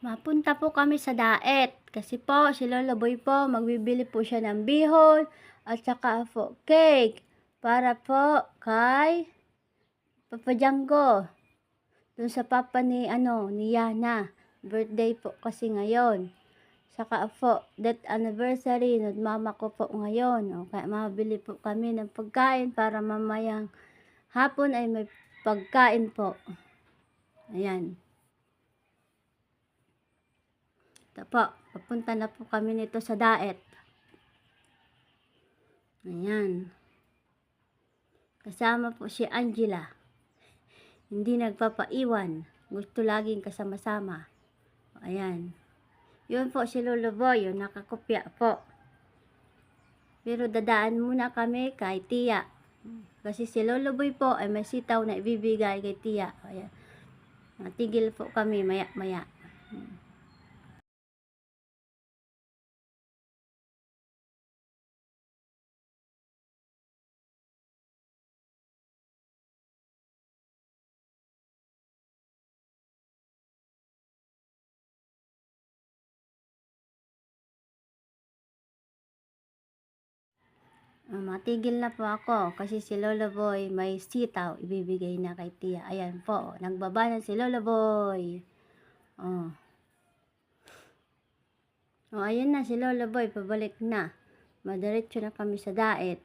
Mapunta po kami sa daet. Kasi po, si Lolo Boy po, magbibili po siya ng bihon at saka po cake. Para po kay Papa Django. Doon sa papa ni, ano, ni Yana. Birthday po kasi ngayon. Saka po, death anniversary ng mama ko po ngayon. O, kaya mabili po kami ng pagkain para mamayang hapon ay may pagkain po. Ayan. Ito po, papunta na po kami nito sa daet. Ayan. Kasama po si Angela. Hindi nagpapaiwan. Gusto laging kasama-sama. Ayan. Yun po si Lolo Boy, nakakopya po. Pero dadaan muna kami kay Tia. Kasi si Lolo Boy po ay may sitaw na ibibigay kay Tia. Ayan. Natigil po kami maya-maya. Ah, matigil na po ako kasi si Lolo Boy may sitaw ibibigay na kay Tia. Ayan po, nagbaba na si Lolo Boy. Oh. Oh, ayun na si Lolo Boy, pabalik na. Madiretso na kami sa daet.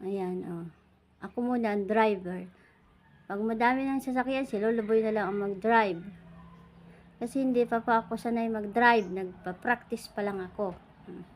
Ayan, oh. Ako muna ang driver. Pag madami ng sasakyan, si Lolo Boy na lang ang mag-drive. Kasi hindi pa pa ako sanay mag-drive. Nagpa-practice pa lang ako. Hmm.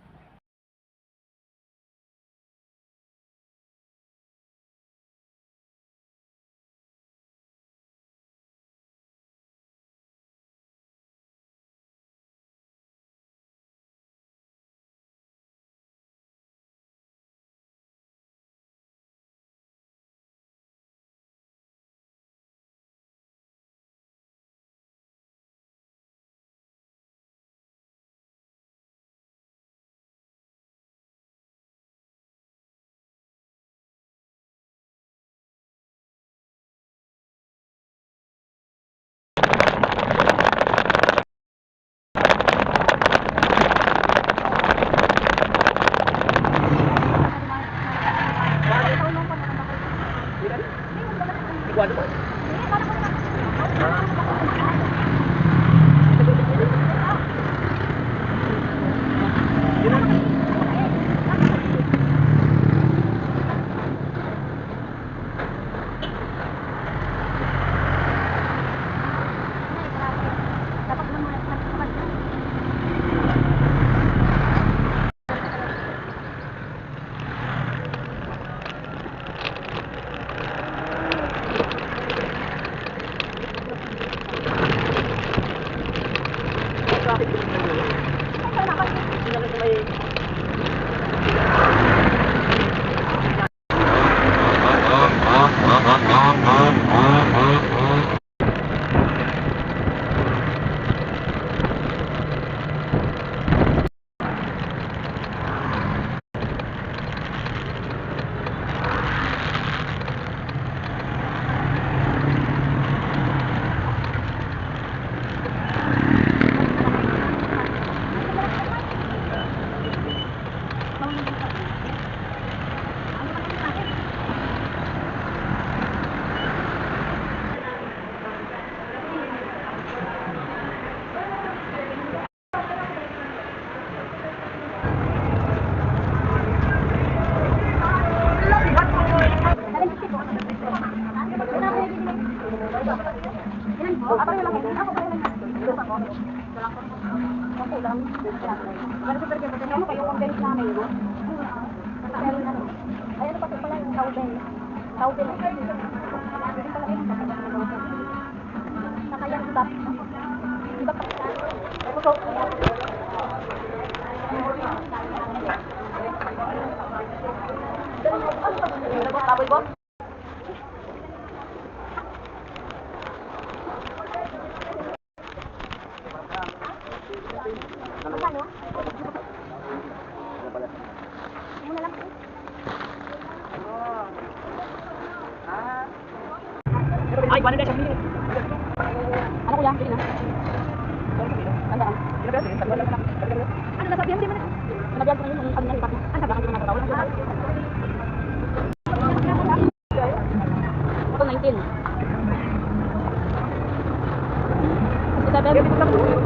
One more. Ayun pa pala yung cowbell. Cowbell. Hindi pala yung Nakayang ibap. Ibap pa sila. Ako so. Taboy boss? Ay, wala na siya. Ano kuya? Sige na. Ano nasabihan mo din mo na? Sinabihan ko na yun, yung ano na ipak. Ang sabi, ang hindi mo nagkatawa lang. Ako 19. Kita baby kita dulu.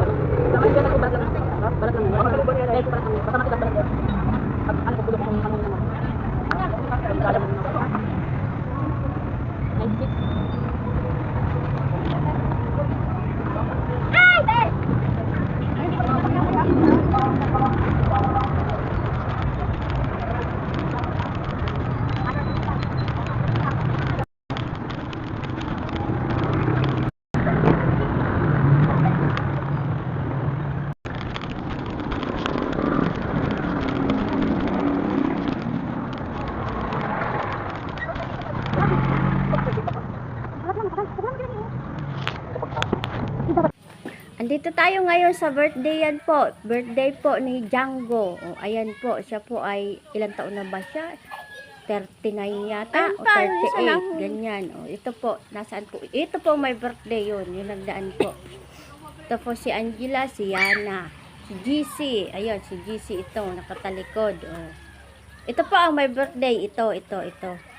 Sama dia nak barat lang. Barat lang. Barat lang. Barat lang. Basta makita barat lang. Ano ko kung ano naman. Kada Andito tayo ngayon sa birthday yan po. Birthday po ni Django. O, ayan po, siya po ay ilang taon na ba siya? 39 yata o 38, ganyan. O, ito po, nasaan po? Ito po may birthday yun, yung nagdaan po. Ito po si Angela, si Yana, si GC. Ayun, si GC ito, nakatalikod. O. Ito po ang may birthday, ito, ito, ito.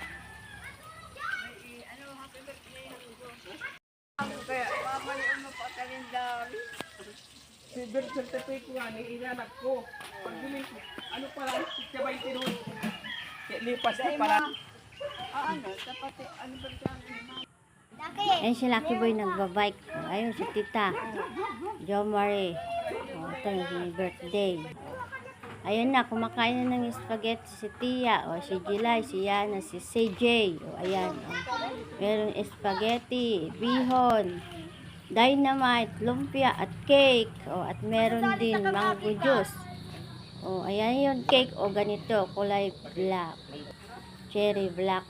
Si birth certificate ko nga, ni inanak ko. Pag ko, ano pala, sabay tinun. Lipas na pala. Ayun si Lucky Boy nagbabike. Ayun si Tita. Jo Marie. O, ito yung birthday. Ayun na, kumakain na ng spaghetti si Tia. O, si July, si Yana, si CJ. O, ayan. O. Meron spaghetti, bihon, dynamite, lumpia, at cake. O, at meron din mango juice. O, ayan yung cake. O, ganito, kulay black. Cherry black.